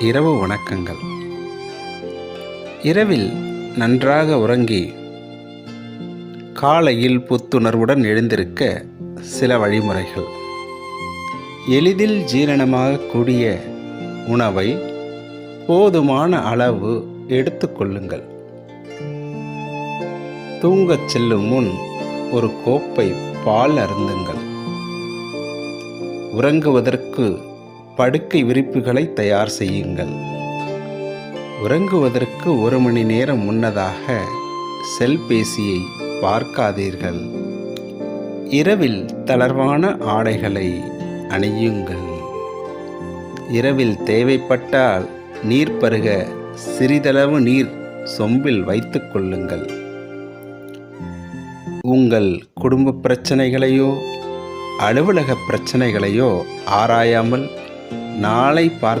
இரவு வணக்கங்கள். இரவில் நன்றாக உறங்கி காலையில் புத்துணர்வுடன் எழுந்திருக்க சில வழிமுறைகள். எளிதில் ஜீரணமாகக்கூடிய உணவை போதுமான அளவு எடுத்துக்கொள்ளுங்கள் தூங்கச் செல்லும் முன் ஒரு கோப்பை பால் அருந்துங்கள். உறங்குவதற்கு படுக்கை விரிப்புகளை தயார் செய்யுங்கள். உறங்குவதற்கு ஒரு மணி நேரம் முன்னதாக செல்பேசியை பார்க்காதீர்கள். இரவில் தளர்வான ஆடைகளை அணியுங்கள். இரவில் தேவைப்பட்டால் நீர் பருக சிறிதளவு நீர் சொம்பில் வைத்து கொள்ளுங்கள். உங்கள் குடும்ப பிரச்சனைகளையோ அலுவலக பிரச்சனைகளையோ ஆராயாமல் நாளை பார்த்து